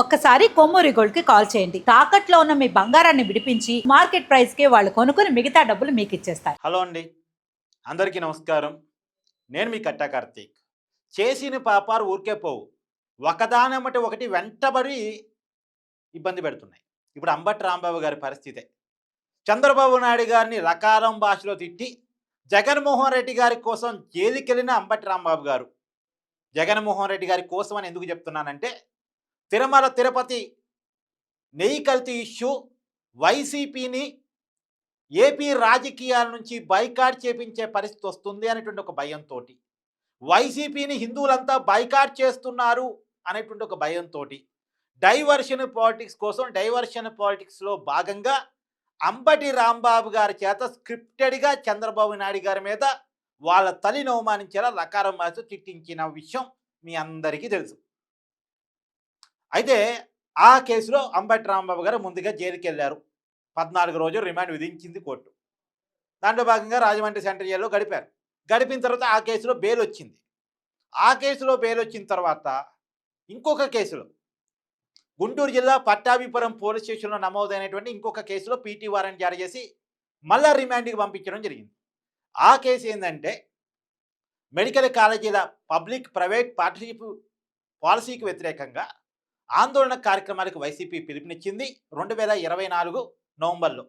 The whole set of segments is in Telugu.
ఒక్కసారి కొమ్మూరి గోల్డ్కి కాల్ చేయండి. తాకట్లో ఉన్న మీ బంగారాన్ని విడిపించి మార్కెట్ ప్రైస్కి వాళ్ళు కొనుక్కుని మిగతా డబ్బులు మీకు ఇచ్చేస్తారు. హలో అండి. అందరికీ నమస్కారం. నేను మీ కట్టా కార్తీక్. చేసిన పాపారు ఊరికే పోవు. ఒకదానమ్మటి ఒకటి వెంటబడి ఇబ్బంది పెడుతున్నాయి. ఇప్పుడు అంబటి రాంబాబు గారి పరిస్థితే. చంద్రబాబు నాయుడు గారిని రకారం భాషలో తిట్టి జగన్మోహన్ రెడ్డి గారి కోసం జైలుకెళ్ళిన అంబటి రాంబాబు గారు. జగన్మోహన్ రెడ్డి గారి కోసం అని ఎందుకు చెప్తున్నానంటే తిరుమల తిరుపతి నెయ్యి కల్తీ ఇష్యూ వైసీపీని ఏపీ రాజకీయాల నుంచి బైకాట్ చేపించే పరిస్థితి వస్తుంది అనేటువంటి ఒక భయంతో వైసీపీని హిందువులంతా బైకాట్ చేస్తున్నారు అనేటువంటి ఒక భయంతో డైవర్షన్ పాలిటిక్స్ కోసం డైవర్షన్ పాలిటిక్స్లో భాగంగా అంబటి రాంబాబు గారి చేత స్క్రిప్టెడ్గా చంద్రబాబు నాయుడు గారి మీద వాళ్ళ తల్లిని అవమానించేలా లకారం భాష చిట్టించిన విషయం మీ అందరికీ తెలుసు. అయితే ఆ కేసులో అంబటి రాంబాబు గారు ముందుగా జైలుకి వెళ్ళారు పద్నాలుగు రోజులు రిమాండ్ విధించింది కోర్టు. దాంట్లో భాగంగా రాజమండ్రి సెంట్రల్ జైల్లో గడిపారు. గడిపిన తర్వాత ఆ కేసులో బెయిల్ వచ్చింది. ఆ కేసులో బెయిల్ వచ్చిన తర్వాత ఇంకొక కేసులో గుంటూరు జిల్లా పట్టాభిపురం పోలీస్ స్టేషన్లో నమోదైనటువంటి ఇంకొక కేసులో పీటీ వారెంట్ జారీ చేసి మళ్ళా రిమాండ్కి పంపించడం జరిగింది. ఆ కేసు ఏంటంటే మెడికల్ కాలేజీల పబ్లిక్ ప్రైవేట్ పార్ట్నర్షిప్ పాలసీకి వ్యతిరేకంగా ఆందోళన కార్యక్రమాలకు వైసీపీ పిలుపునిచ్చింది రెండు వేల ఇరవై నాలుగు నవంబర్లో.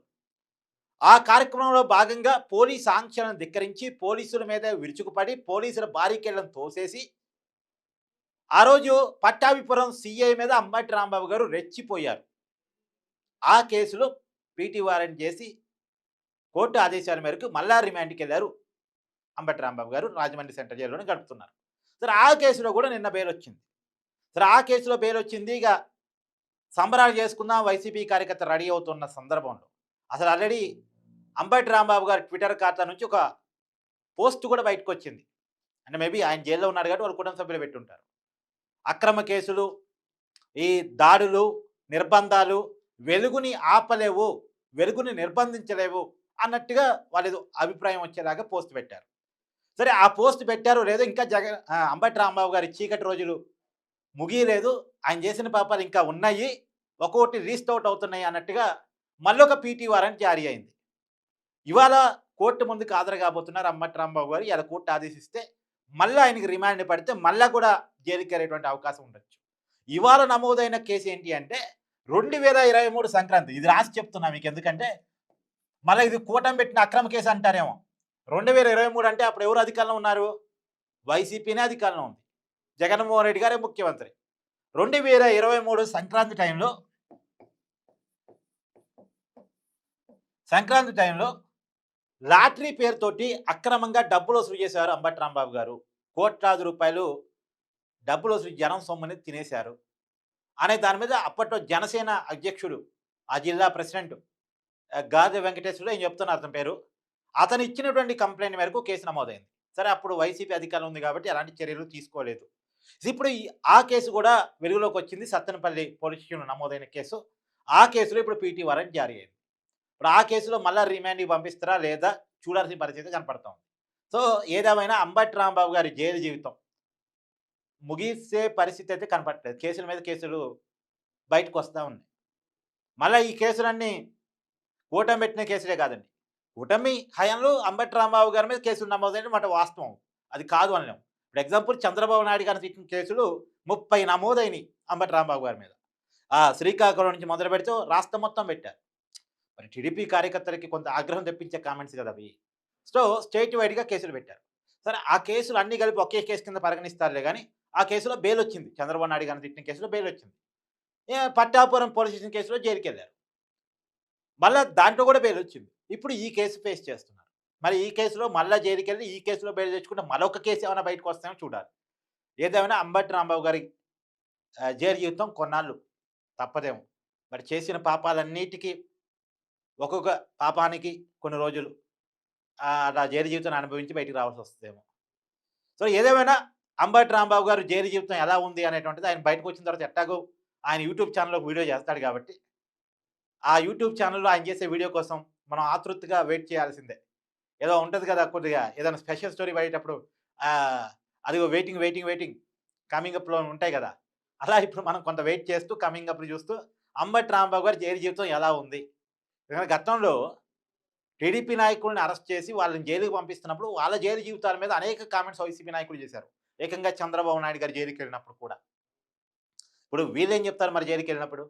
ఆ కార్యక్రమంలో భాగంగా పోలీస్ ఆంక్షలను ధిక్కరించి పోలీసుల మీద విరుచుకుపడి పోలీసుల బారికేళ్ళను తోసేసి ఆ రోజు పట్టాభిపురం సిఐ మీద అంబటి రాంబాబు గారు రెచ్చిపోయారు. ఆ కేసులో పీటీ వారెంట్ చేసి కోర్టు ఆదేశాల మేరకు మళ్ళా రిమాండ్కి వెళ్ళారు అంబటి రాంబాబు గారు రాజమండ్రి సెంట్రల్ జైల్లోనే గడుపుతున్నారు. సరే ఆ కేసులో కూడా నిన్న బెయిల్ వచ్చింది సరే ఆ కేసులో బెయిల్ వచ్చింది ఇక సంబరాలు చేసుకుందాం వైసీపీ కార్యకర్త రెడీ అవుతున్న సందర్భంలో. అసలు ఆల్రెడీ అంబటి రాంబాబు గారి ట్విట్టర్ ఖాతా నుంచి ఒక పోస్ట్ కూడా బయటకు వచ్చింది అంటే మేబీ ఆయన జైల్లో ఉన్నాడు కాబట్టి వాళ్ళ కుటుంబ సభ్యులు పెట్టుంటారు. అక్రమ కేసులు ఈ దాడులు నిర్బంధాలు వెలుగుని ఆపలేవు వెలుగుని నిర్బంధించలేవు అన్నట్టుగా వాళ్ళు అభిప్రాయం వచ్చేలాగా పోస్ట్ పెట్టారు. సరే ఆ పోస్ట్ పెట్టారు లేదో ఇంకా జగన్ అంబటి రాంబాబు గారి చీకటి రోజులు ముగియలేదు. ఆయన చేసిన పాపాలు ఇంకా ఉన్నాయి. ఒక్కొక్కటి రీస్టౌట్ అవుతున్నాయి అన్నట్టుగా మళ్ళొక పీటీ వారెంట్ జారీ అయింది. ఇవాళ కోర్టు ముందుకు హాజరు కాబోతున్నారు అమ్మటి రాంబాబు గారు. ఇలా కోర్టు ఆదేశిస్తే మళ్ళీ ఆయనకి రిమాండ్ పడితే మళ్ళీ కూడా జైలుకి వెళ్ళేటువంటి అవకాశం ఉండొచ్చు. ఇవాళ నమోదైన కేసు ఏంటి అంటే రెండు వేల ఇరవై మూడు సంక్రాంతి. ఇది రాసి చెప్తున్నా మీకు ఎందుకంటే మళ్ళీ ఇది కూటమి పెట్టిన అక్రమ కేసు అంటారేమో. రెండు వేల ఇరవై మూడు అంటే అప్పుడు ఎవరు అధికారంలో ఉన్నారు? వైసీపీనే అధికారంలో ఉంది. జగన్మోహన్ రెడ్డి గారే ముఖ్యమంత్రి. రెండు వేల ఇరవై మూడు సంక్రాంతి టైంలో సంక్రాంతి టైంలో లాటరీ పేరుతోటి అక్రమంగా డబ్బులు వసూలు చేశారు అంబటి రాంబాబు గారు. కోట్లాది రూపాయలు డబ్బులు వసూలు జనం సొమ్ముని తినేశారు. అనే దాని మీద అప్పట్లో జనసేన అధ్యక్షుడు ఆ జిల్లా ప్రెసిడెంట్ ఆ, గాది వెంకటేశ్వరుడు ఏం చెప్తున్నారు అతని పేరు? అతను ఇచ్చినటువంటి కంప్లైంట్ మేరకు కేసు నమోదైంది. సరే అప్పుడు వైసీపీ అధికారం ఉంది కాబట్టి ఎలాంటి చర్యలు తీసుకోలేదు. ఇప్పుడు ఆ కేసు కూడా వెలుగులోకి వచ్చింది సత్తెనపల్లి పోలీస్ స్టేషన్లో నమోదైన కేసు. ఆ కేసులో ఇప్పుడు పీటీ వారెంట్ జారీ అయింది. ఇప్పుడు ఆ కేసులో మళ్ళీ రిమాండ్కి పంపిస్తారా లేదా చూడాల్సిన పరిస్థితి కనపడతా ఉంది. సో ఏదేమైనా అంబటి రాంబాబు గారి జైలు జీవితం ముగిసే పరిస్థితి అయితే కనపడలేదు కేసుల మీద కేసులు బయటకు వస్తూ ఉన్నాయి. మళ్ళీ ఈ కేసులన్నీ కూటమి పెట్టిన కేసులే కాదండి. కూటమి హయాంలో అంబటి రాంబాబు గారి మీద కేసులు నమోదైన మాట వాస్తవం. అది కాదు అనలేము. ఇప్పుడు ఎగ్జాంపుల్ చంద్రబాబు నాయుడు గారిని తిట్టిన కేసులు ముప్పై నమోదైనవి అంబటి రాంబాబు గారి మీద. ఆ శ్రీకాకుళం నుంచి మొదలు పెడితే రాష్ట్రం మొత్తం పెట్టారు. మరి టీడీపీ కార్యకర్తలకి కొంత ఆగ్రహం తెప్పించే కామెంట్స్ కదా అవి. సో స్టేట్ వైడ్గా కేసులు పెట్టారు. సరే ఆ కేసులు అన్ని కలిపి ఒకే కేసు కింద పరిగణిస్తారులే కానీ ఆ కేసులో బెయిల్ వచ్చింది. చంద్రబాబు నాయుడు గారిని తిట్టిన కేసులో బెయిల్ వచ్చింది. ఏ పట్టాపురం పోలీస్ స్టేషన్ కేసులో జైలుకి వెళ్ళారు మళ్ళీ దాంట్లో కూడా బెయిల్ వచ్చింది. ఇప్పుడు ఈ కేసు ఫేస్ చేస్తున్నారు. మరి ఈ కేసులో మళ్ళీ జైలుకెళ్ళి ఈ కేసులో బయట తెచ్చుకుంటే మరొక కేసు ఏమైనా బయటకు వస్తామో చూడాలి. ఏదేమైనా అంబటి రాంబాబు గారి జైలు జీవితం కొన్నాళ్ళు. తప్పదేమో. మరి చేసిన పాపాలన్నిటికీ ఒక్కొక్క పాపానికి కొన్ని రోజులు ఆ, అలా జైలు జీవితాన్ని అనుభవించి బయటికి రావాల్సి వస్తుందేమో. సో ఏదేమైనా అంబటి రాంబాబు గారు జైలు జీవితం ఎలా ఉంది అనేటువంటిది ఆయన బయటకు వచ్చిన తర్వాత ఎట్టాగో ఆయన యూట్యూబ్ ఛానల్లో వీడియో చేస్తాడు కాబట్టి ఆ యూట్యూబ్ ఛానల్లో ఆయన చేసే వీడియో కోసం మనం ఆతృతగా వెయిట్ చేయాల్సిందే. ఏదో ఉంటుంది కదా కొద్దిగా ఏదైనా స్పెషల్ స్టోరీ పడేటప్పుడు అదిగో వెయిటింగ్ వెయిటింగ్ వెయిటింగ్ కమింగ్ అప్లో ఉంటాయి కదా. అలా ఇప్పుడు మనం కొంత వెయిట్ చేస్తూ కమింగ్ అప్ చూస్తూ అంబటి రాంబాబు గారి జైలు జీవితం ఎలా ఉంది? ఎందుకంటే గతంలో టీడీపీ నాయకులను అరెస్ట్ చేసి వాళ్ళని జైలుకి పంపిస్తున్నప్పుడు వాళ్ళ జైలు జీవితాల మీద అనేక కామెంట్స్ వైసీపీ నాయకులు చేశారు. ఏకంగా చంద్రబాబు నాయుడు గారు జైలుకి వెళ్ళినప్పుడు కూడా. ఇప్పుడు వీళ్ళు ఏం చెప్తారు మరి జైలుకి వెళ్ళినప్పుడు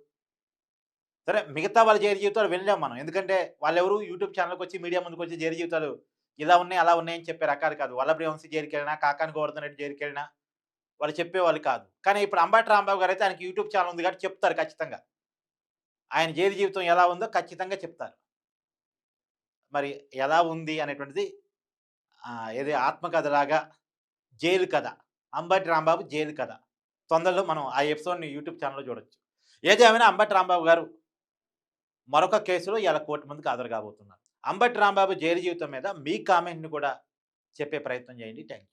సరే మిగతా వాళ్ళ జైలు జీవితాలు వినలేము మనం. ఎందుకంటే వాళ్ళెవరు యూట్యూబ్ ఛానల్కి వచ్చి మీడియా ముందుకు వచ్చి జైలు జీవితాలు ఇలా ఉన్నాయి అలా ఉన్నాయని చెప్పే రకాలు కాదు. వాళ్ళ వంశీ జైలుకి వెళ్ళినా కాకాని గోవర్ధన్ రెడ్డి జైలుకి వెళ్ళినా వాళ్ళు చెప్పేవాళ్ళు కాదు. కానీ ఇప్పుడు అంబటి రాంబాబు గారు అయితే ఆయనకి యూట్యూబ్ ఛానల్ ఉంది కాబట్టి చెప్తారు ఖచ్చితంగా. ఆయన జైలు జీవితం ఎలా ఉందో ఖచ్చితంగా చెప్తారు. మరి ఎలా ఉంది అనేటువంటిది ఏది ఆత్మకథలాగా జైలు కథ. అంబటి రాంబాబు జైలు కథ. తొందరలో మనం ఆ ఎపిసోడ్ని యూట్యూబ్ ఛానల్లో చూడొచ్చు. ఏదేమైనా అంబటి రాంబాబు గారు మరొక కేసులో ఇలా కోర్టు ముందుకు హాజరు కాబోతున్నారు. అంబటి రాంబాబు జైలు జీవితం మీద మీ కామెంట్ని కూడా చెప్పే ప్రయత్నం చేయండి. Thank you